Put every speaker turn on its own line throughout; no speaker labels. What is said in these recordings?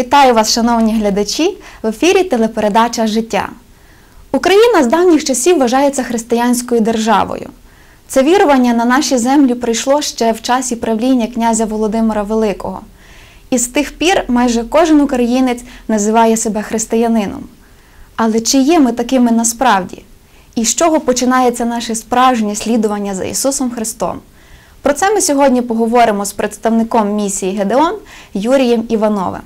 Вітаю вас, шановні глядачі! В ефірі телепередача Життя. Україна з давніх часів вважається християнською державою. Це вірування на наші землі прийшло ще в часі правління князя Володимира Великого. І з тих пір майже кожен українець називає себе християнином. Але чи є ми такими насправді? І з чого починається наше справжнє слідування за Ісусом Христом? Про це ми сьогодні поговоримо з представником місії Гедеон Юрієм Івановим.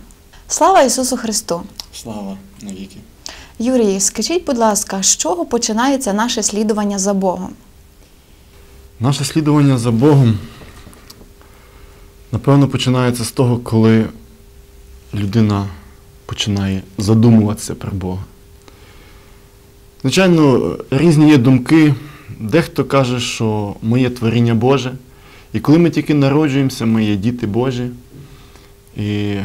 Слава Ісусу Христу!
Слава навіки.
Юрій, скажіть, будь ласка, з чого починається наше слідування за Богом?
Наше слідування за Богом, напевно, починається з того, коли людина починає задумуватися про Бога. Звичайно, різні є думки. Дехто каже, що ми є творіння Боже. І коли ми тільки народжуємося, ми є діти Божі. І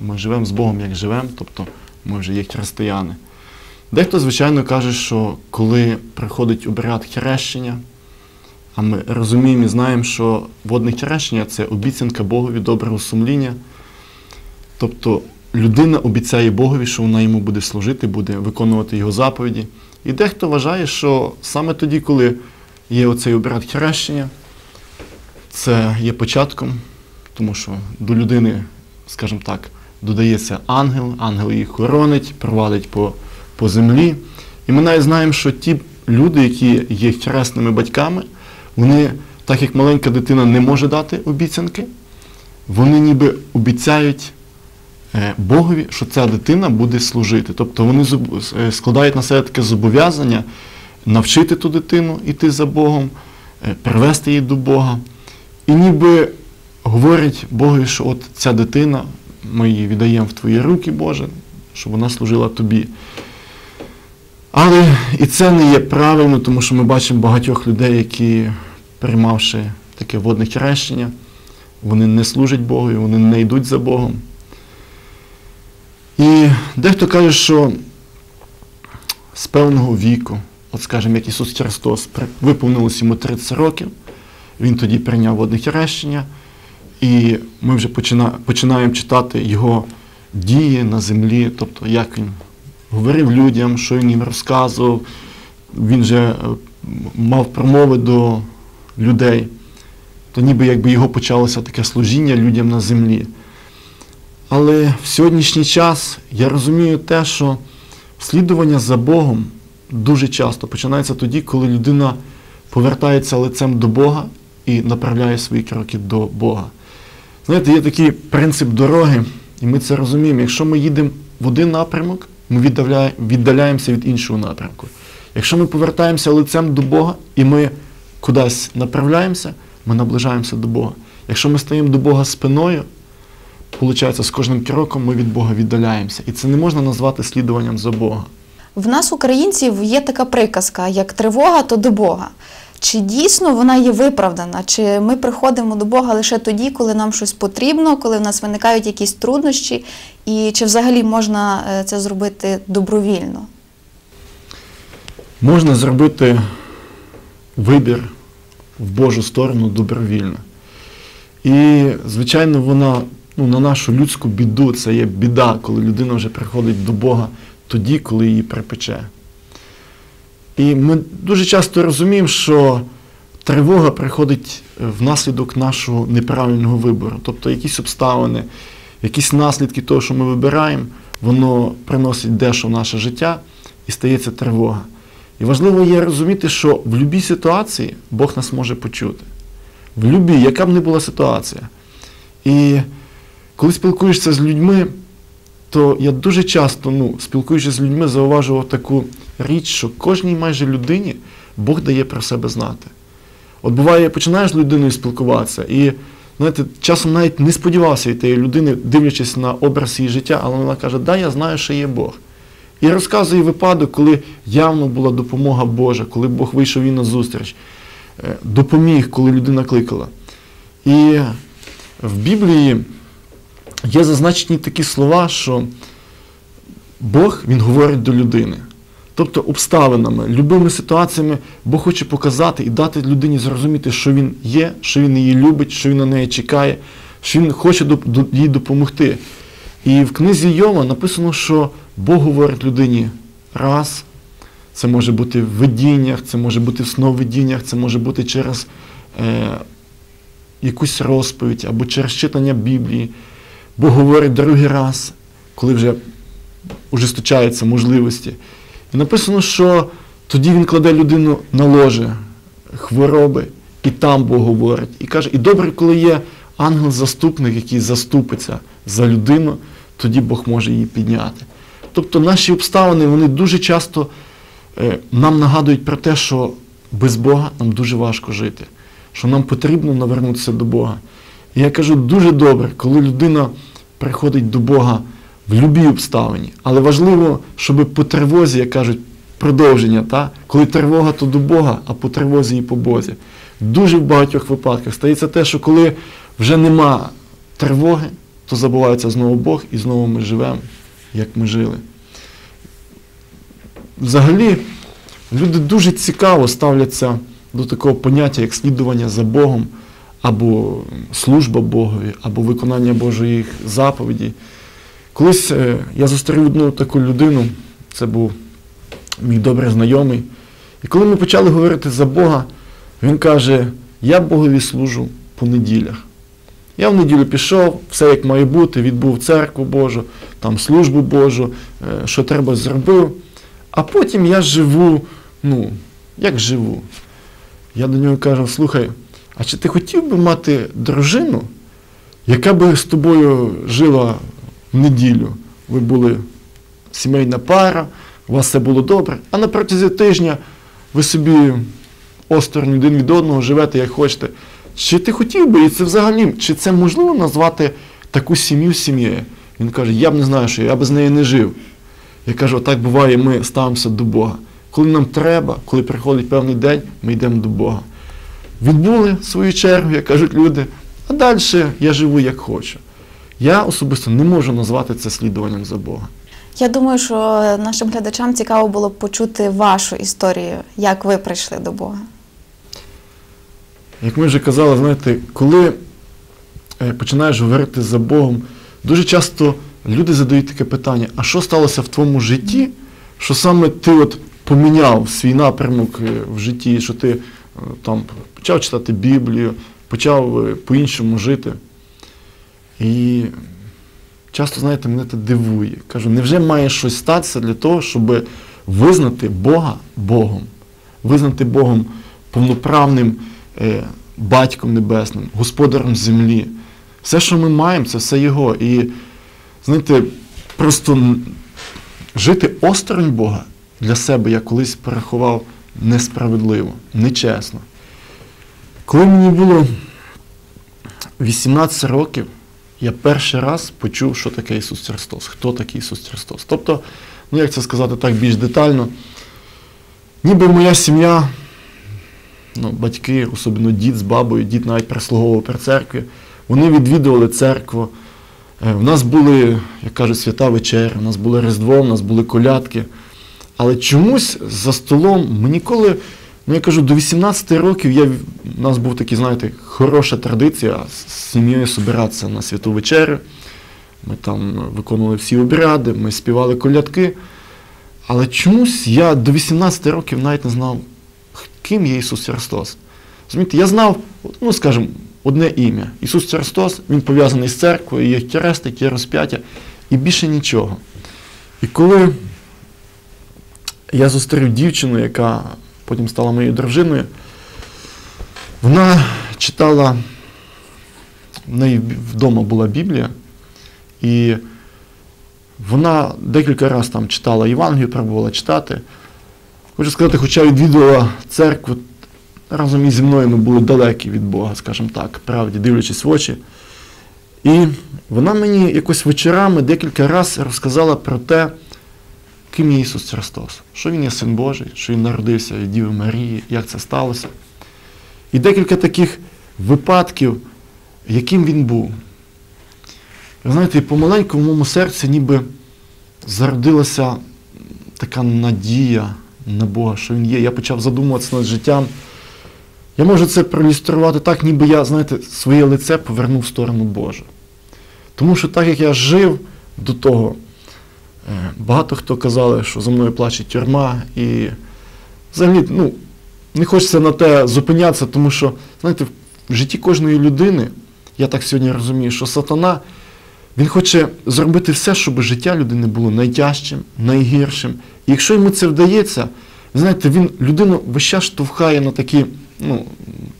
ми живемо з Богом, як живемо, тобто ми вже є християни. Дехто, звичайно, каже, що коли приходить обряд хрещення, а ми розуміємо і знаємо, що водне хрещення це обіцянка Богові доброго сумління. Тобто людина обіцяє Богові, що вона йому буде служити, буде виконувати його заповіді. І дехто вважає, що саме тоді, коли є оцей обряд хрещення, це є початком, тому що до людини, скажімо так, додається ангел, ангел її хоронить, провадить по, по землі. І ми навіть знаємо, що ті люди, які є хресними батьками, вони, так як маленька дитина не може дати обіцянки, вони ніби обіцяють е, Богові, що ця дитина буде служити. Тобто вони е, складають на себе таке зобов'язання навчити ту дитину йти за Богом, е, привести її до Бога. І ніби говорять Богові, що от ця дитина, ми її віддаємо в твої руки, Боже, щоб вона служила тобі. Але і це не є правильно, тому що ми бачимо багатьох людей, які, приймавши таке водне хрещення, вони не служать Богу, вони не йдуть за Богом. І дехто каже, що з певного віку, от скажімо, як Ісус Христос, виповнилось йому 30 років, він тоді прийняв водне хрещення, і ми вже почина- починаємо читати його дії на землі, тобто як він говорив людям, що він їм розказував. Він же е, мав промови до людей. То ніби якби його почалося таке служіння людям на землі. Але в сьогоднішній час я розумію те, що слідування за Богом дуже часто починається тоді, коли людина повертається лицем до Бога і направляє свої кроки до Бога. Знаєте, є такий принцип дороги, і ми це розуміємо. Якщо ми їдемо в один напрямок, ми віддаляє- віддаляємося від іншого напрямку. Якщо ми повертаємося лицем до Бога і ми кудись направляємося, ми наближаємося до Бога. Якщо ми стоїмо до Бога спиною, виходить, з кожним кроком ми від Бога віддаляємося. І це не можна назвати слідуванням за Бога.
В нас, українців, є така приказка, як тривога, то до Бога. Чи дійсно вона є виправдана? Чи ми приходимо до Бога лише тоді, коли нам щось потрібно, коли в нас виникають якісь труднощі, і чи взагалі можна е, це зробити добровільно?
Можна зробити вибір в Божу сторону добровільно. І, звичайно, вона ну, на нашу людську біду це є біда, коли людина вже приходить до Бога тоді, коли її припече. І ми дуже часто розуміємо, що тривога приходить внаслідок нашого неправильного вибору. Тобто якісь обставини, якісь наслідки того, що ми вибираємо, воно приносить дещо в наше життя і стається тривога. І важливо є розуміти, що в будь-якій ситуації Бог нас може почути. В будь-якій, яка б не була ситуація. І коли спілкуєшся з людьми, то я дуже часто, ну, спілкуючись з людьми, зауважував таку річ, що кожній майже людині Бог дає про себе знати. От буває, починаєш з людиною спілкуватися, і знаєте, часом навіть не сподівався від тієї людини, дивлячись на образ її життя, але вона каже, да, я знаю, що є Бог. І розказує випадок, коли явно була допомога Божа, коли Бог вийшов їй на зустріч, е, допоміг, коли людина кликала. І в Біблії є зазначені такі слова, що Бог Він говорить до людини. Тобто обставинами, любими ситуаціями Бог хоче показати і дати людині зрозуміти, що він є, що він її любить, що він на неї чекає, що він хоче їй допомогти. І в книзі Йова написано, що Бог говорить людині раз. Це може бути в видіннях, це може бути в сновидіннях, це може бути через е, якусь розповідь або через читання Біблії. Бог говорить другий раз, коли вже ужесточаються можливості. Написано, що тоді він кладе людину на ложе хвороби, і там Бог говорить. І каже, і добре, коли є ангел-заступник, який заступиться за людину, тоді Бог може її підняти. Тобто наші обставини вони дуже часто е, нам нагадують про те, що без Бога нам дуже важко жити, що нам потрібно навернутися до Бога. І я кажу, дуже добре, коли людина приходить до Бога в будь-якій обставині. Але важливо, щоб по тривозі, як кажуть, продовження, та? коли тривога, то до Бога, а по тривозі і по Бозі. Дуже в багатьох випадках стається те, що коли вже нема тривоги, то забувається знову Бог і знову ми живемо, як ми жили. Взагалі, люди дуже цікаво ставляться до такого поняття, як слідування за Богом, або служба Богові, або виконання Божої заповіді. Колись е, я зустрів одну таку людину, це був мій добрий знайомий. І коли ми почали говорити за Бога, він каже, я Богові служу по неділях. Я в неділю пішов, все як має бути, відбув церкву Божу, там службу Божу, е, що треба зробив. А потім я живу, ну, як живу. Я до нього кажу, слухай, а чи ти хотів би мати дружину, яка би з тобою жила неділю? Ви були сімейна пара, у вас все було добре, а на протязі тижня ви собі осторонь один від одного живете, як хочете. Чи ти хотів би, і це взагалі, чи це можливо назвати таку сім'ю сім'єю? Він каже, я б не знаю, що я б з нею не жив. Я кажу, так буває, ми ставимося до Бога. Коли нам треба, коли приходить певний день, ми йдемо до Бога. Відбули свою чергу, як кажуть люди, а далі я живу як хочу. Я особисто не можу назвати це слідуванням за Бога.
Я думаю, що нашим глядачам цікаво було б почути вашу історію, як ви прийшли до Бога.
Як ми вже казали, знаєте, коли е, починаєш говорити за Богом, дуже часто люди задають таке питання: а що сталося в твоєму житті, що саме ти от поміняв свій напрямок е, в житті, що ти е, там почав читати Біблію, почав по-іншому жити. І часто, знаєте, мене це дивує. Кажу, невже має щось статися для того, щоб визнати Бога Богом, визнати Богом повноправним е, батьком небесним, господарем землі. Все, що ми маємо, це все Його. І, знаєте, просто жити осторонь Бога для себе я колись порахував несправедливо, нечесно. Коли мені було 18 років, я перший раз почув, що таке Ісус Христос, хто такий Ісус Христос. Тобто, ну як це сказати так більш детально, ніби моя сім'я, ну, батьки, особливо дід з бабою, дід навіть прислуговував при церкві, вони відвідували церкву. Е, В нас були, як кажуть, свята вечеря, у нас було Різдво, у нас були колядки. Але чомусь за столом ми ніколи, ну я кажу, до 18 років я, у нас був такий, знаєте, хороша традиція з сім'єю збиратися на святу вечерю. Ми там виконували всі обряди, ми співали колядки. Але чомусь я до 18 років навіть не знав, ким є Ісус Христос. Розумієте, я знав, ну скажімо, одне ім'я. Ісус Христос, Він пов'язаний з церквою, є хрестик, є розп'яття, і більше нічого. І коли я зустрів дівчину, яка потім стала моєю дружиною, вона читала, в неї вдома була Біблія, і вона декілька разів там читала Євангелію, пробувала читати. Хочу сказати, хоча відвідувала церкву, разом із мною ми були далекі від Бога, скажімо так, правді, дивлячись в очі. І вона мені якось вечорами декілька разів розказала про те, ким є Ісус Христос, що Він є Син Божий, що Він народився від Діви Марії, як це сталося. І декілька таких випадків, яким він був. Ви знаєте, помаленьку в моєму серці ніби зародилася така надія на Бога, що Він є. Я почав задумуватися над життям. Я можу це проілюструвати так, ніби я, знаєте, своє лице повернув в сторону Божу. Тому що так як я жив до того. Багато хто казали, що за мною плаче тюрма, і взагалі ну, не хочеться на те зупинятися, тому що, знаєте, в житті кожної людини, я так сьогодні розумію, що сатана, він хоче зробити все, щоб життя людини було найтяжчим, найгіршим. І якщо йому це вдається, знаєте, він людину весь час штовхає на такі ну,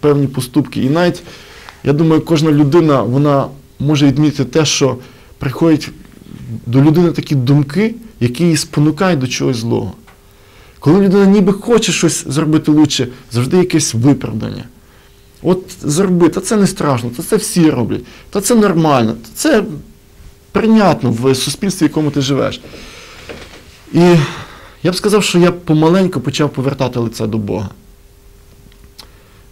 певні поступки. І навіть, я думаю, кожна людина вона може відмітити те, що приходять до людини такі думки, які її спонукають до чогось злого. Коли людина ніби хоче щось зробити лучше, завжди якесь виправдання. От зроби, та це не страшно, та це всі роблять, та це нормально, та це прийнятно в суспільстві, в якому ти живеш. І я б сказав, що я помаленьку почав повертати лице до Бога.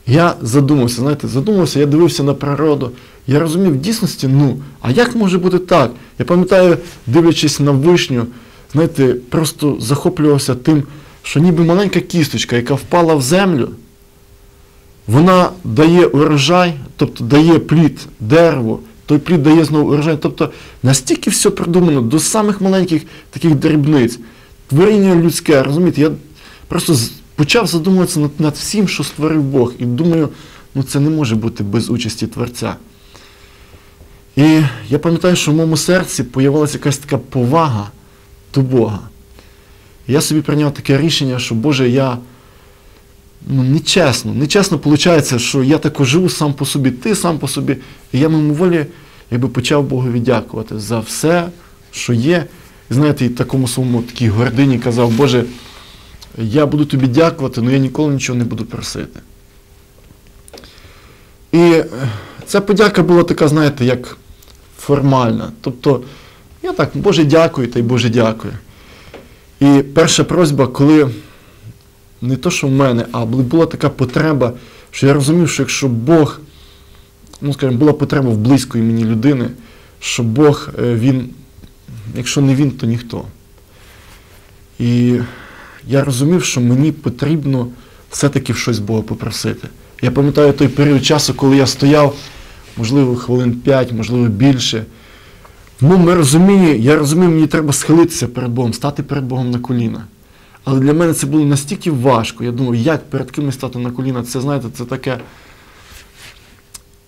Я задумався, знаєте, задумався, я дивився на природу. Я розумів в дійсності, ну, а як може бути так? Я пам'ятаю, дивлячись на вишню, знаєте, просто захоплювався тим, що ніби маленька кісточка, яка впала в землю, вона дає урожай, тобто дає плід дерево, той плід дає знову урожай. Тобто настільки все продумано до самих маленьких таких дрібниць, творіння людське, розумієте, я просто почав задумуватися над, над всім, що створив Бог. І думаю, ну це не може бути без участі Творця. І я пам'ятаю, що в моєму серці появилася якась така повага до Бога. І я собі прийняв таке рішення, що Боже, я ну, нечесно, нечесно виходить, що я тако живу сам по собі, ти сам по собі. І я мимоволі якби почав Богові дякувати за все, що є. І знаєте, і такому своєму такій гордині казав, Боже, я буду тобі дякувати, але я ніколи нічого не буду просити. І е, ця подяка була така, знаєте, як формальна. Тобто, я так, Боже, дякую, та й Боже дякую. І перша просьба, коли не то, що в мене, а була така потреба, що я розумів, що якщо Бог, ну скажімо, була потреба в близької мені людини, що Бог, е, він, якщо не він, то ніхто. І я розумів, що мені потрібно все-таки щось Бога попросити. Я пам'ятаю той період часу, коли я стояв, можливо, хвилин 5, можливо, більше. В моєму розумінні, я розумів, мені треба схилитися перед Богом, стати перед Богом на коліна. Але для мене це було настільки важко. Я думав, як перед кимось стати на коліна, це, знаєте, це таке.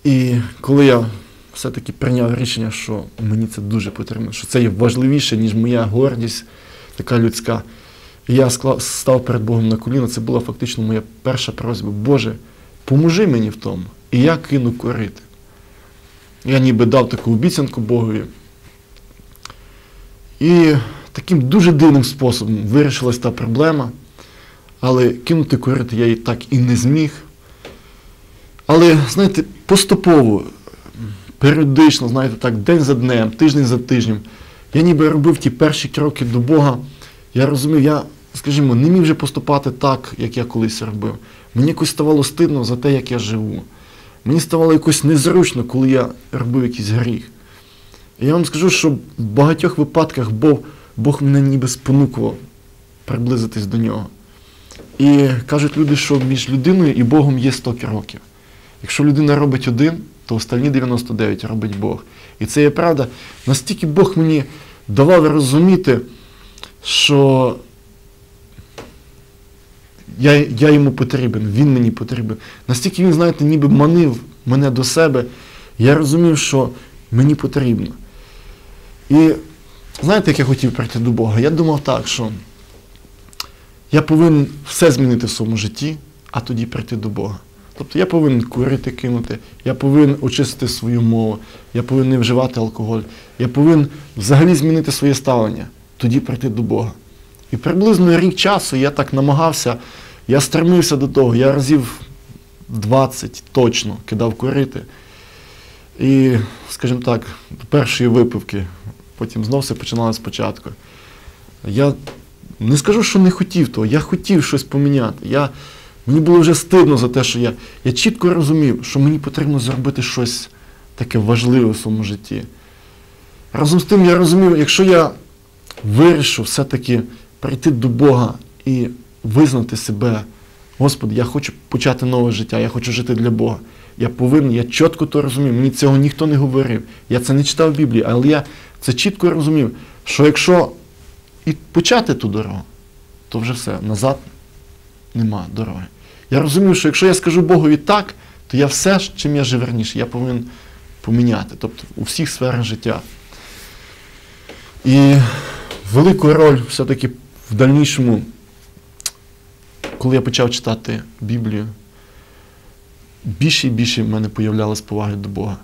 І коли я все-таки прийняв рішення, що мені це дуже потрібно, що це є важливіше, ніж моя гордість, така людська. І я став перед Богом на коліна, це була фактично моя перша просьба. Боже, поможи мені в тому. І я кину корити. Я ніби дав таку обіцянку Богові. І таким дуже дивним способом вирішилась та проблема. Але кинути курити я і так і не зміг. Але, знаєте, поступово, періодично, знаєте, так, день за днем, тиждень за тижнем, я ніби робив ті перші кроки до Бога. Я розумів, я, скажімо, не міг вже поступати так, як я колись робив. Мені якось ставало стидно за те, як я живу. Мені ставало якось незручно, коли я робив якийсь гріх. І я вам скажу, що в багатьох випадках Бог, Бог мене ніби спонукував приблизитись до нього. І кажуть люди, що між людиною і Богом є 100 років. Якщо людина робить один, то останні 99 робить Бог. І це є правда. Настільки Бог мені давав розуміти, що я, я йому потрібен, він мені потрібен. Настільки він, знаєте, ніби манив мене до себе, я розумів, що мені потрібно. І знаєте, як я хотів прийти до Бога? Я думав так, що я повинен все змінити в своєму житті, а тоді прийти до Бога. Тобто я повинен курити кинути, я повинен очистити свою мову, я повинен не вживати алкоголь, я повинен взагалі змінити своє ставлення, тоді прийти до Бога. І приблизно рік часу я так намагався, я стремився до того, я разів 20 точно кидав курити. І, скажімо так, до першої випивки, потім знов все починалося спочатку. Я не скажу, що не хотів того, я хотів щось поміняти. Я, мені було вже стидно за те, що я, я чітко розумів, що мені потрібно зробити щось таке важливе в своєму житті. Разом з тим я розумів, якщо я вирішу все-таки прийти до Бога і визнати себе Господи, я хочу почати нове життя, я хочу жити для Бога. Я повинен, я чітко то розумів. Мені цього ніхто не говорив. Я це не читав в Біблії, але я це чітко розумів, що якщо і почати ту дорогу, то вже все, назад нема дороги. Я розумів, що якщо я скажу Богові так, то я все, чим я жив раніше, я повинен поміняти. Тобто у всіх сферах життя. І велику роль все-таки в дальнішому, коли я почав читати Біблію, більше і більше в мене появлялась поваги до Бога.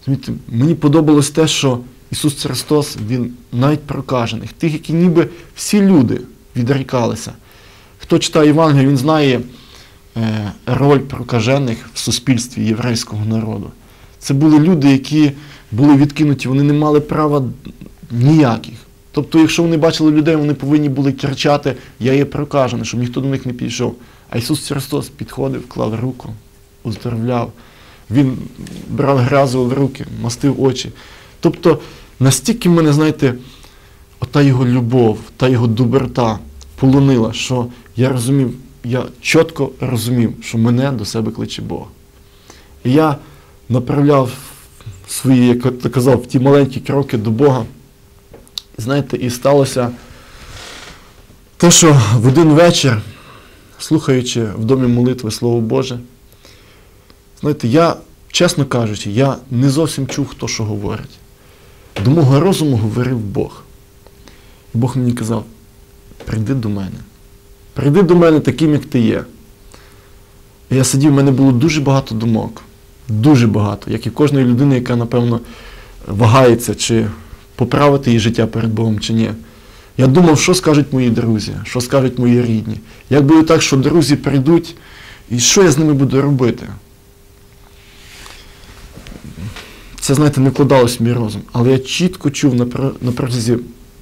Розумієте, Мені подобалось те, що Ісус Христос, Він навіть прокажених, тих, які ніби всі люди відрікалися. Хто читає Євангелію, він знає е, роль прокажених в суспільстві єврейського народу. Це були люди, які були відкинуті, вони не мали права ніяких. Тобто, якщо вони бачили людей, вони повинні були кричати Я є прокажений, щоб ніхто до них не підійшов. А Ісус Христос підходив, клав руку, оздоровляв. Він брав грязу в руки, мастив очі. Тобто, настільки мене, знаєте, ота його любов, та його доброта полонила, що я розумів, я чітко розумів, що мене до себе кличе Бог. І я направляв свої, як я казав, ті маленькі кроки до Бога. Знаєте, і сталося те, що в один вечір, слухаючи в домі молитви Слово Боже, знаєте, я, чесно кажучи, я не зовсім чув, хто що говорить. До мого розуму говорив Бог. І Бог мені казав, прийди до мене. Прийди до мене таким, як ти є. І я сидів, в мене було дуже багато думок. Дуже багато, як і кожної людини, яка, напевно, вагається, чи поправити її життя перед Богом, чи ні. Я думав, що скажуть мої друзі, що скажуть мої рідні. Як буде так, що друзі прийдуть, і що я з ними буду робити? Це, знаєте, не вкладалось в мій розум. Але я чітко чув на протязі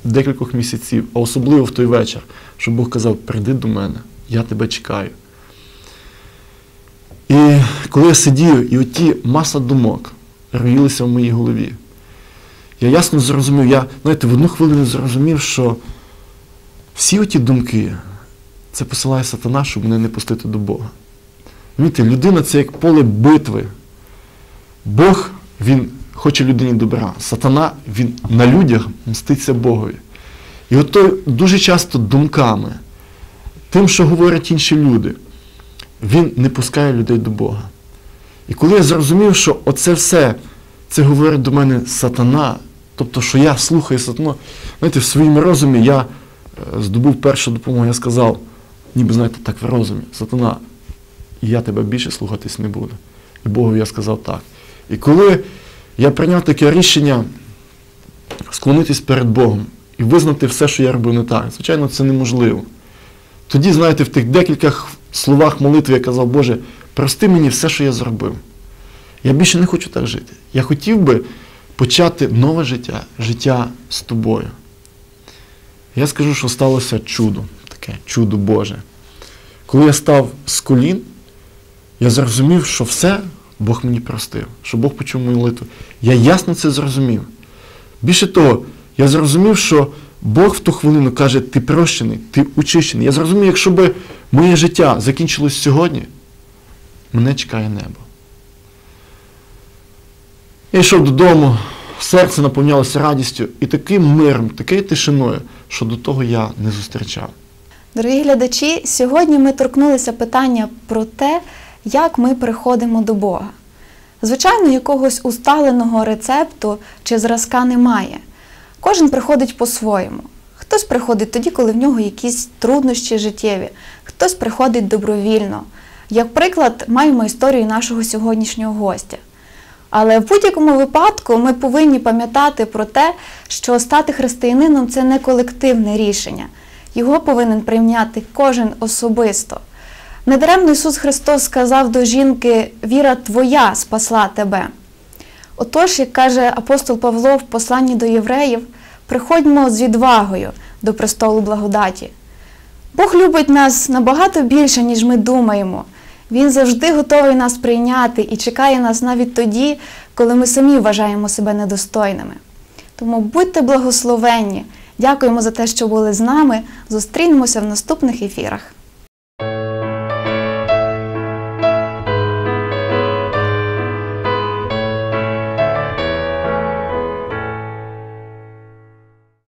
декількох місяців, а особливо в той вечір, що Бог казав, прийди до мене, я тебе чекаю. І коли я сидів, і оті маса думок роїлися в моїй голові, я ясно зрозумів, я, знаєте, в одну хвилину зрозумів, що всі оті думки це посилає сатана, щоб мене не пустити до Бога. Розумієте, людина це як поле битви. Бог, він хоче людині добра. Сатана, він на людях мститься Богові. І от той дуже часто думками, тим, що говорять інші люди, він не пускає людей до Бога. І коли я зрозумів, що оце все, це говорить до мене сатана, тобто, що я слухаю сатану, знаєте, в своїм розумі я е, здобув першу допомогу, я сказав, ніби знаєте, так в розумі, сатана, я тебе більше слухатись не буду. І Богу я сказав так. І коли я прийняв таке рішення склонитись перед Богом і визнати все, що я робив не так, звичайно, це неможливо. Тоді, знаєте, в тих декілька словах молитви я казав, Боже, прости мені все, що я зробив. Я більше не хочу так жити. Я хотів би почати нове життя, життя з тобою. Я скажу, що сталося чудо, таке чудо Боже. Коли я став з колін, я зрозумів, що все Бог мені простив, що Бог почув мою молитву. Я ясно це зрозумів. Більше того, я зрозумів, що Бог в ту хвилину каже, ти прощений, ти очищений. Я зрозумів, якщо б моє життя закінчилось сьогодні, мене чекає небо. Я йшов додому, серце наповнялося радістю і таким миром, такою тишиною, що до того я не зустрічав.
Дорогі глядачі, сьогодні ми торкнулися питання про те, як ми приходимо до Бога. Звичайно, якогось усталеного рецепту чи зразка немає. Кожен приходить по-своєму. Хтось приходить тоді, коли в нього якісь труднощі життєві, хтось приходить добровільно. Як приклад, маємо історію нашого сьогоднішнього гостя. Але в будь-якому випадку ми повинні пам'ятати про те, що стати християнином це не колективне рішення. Його повинен прийняти кожен особисто. Недаремно Ісус Христос сказав до жінки: Віра твоя спасла тебе. Отож, як каже апостол Павло в посланні до євреїв, приходьмо з відвагою до престолу благодаті. Бог любить нас набагато більше, ніж ми думаємо. Він завжди готовий нас прийняти і чекає нас навіть тоді, коли ми самі вважаємо себе недостойними. Тому будьте благословенні. Дякуємо за те, що були з нами. Зустрінемося в наступних ефірах.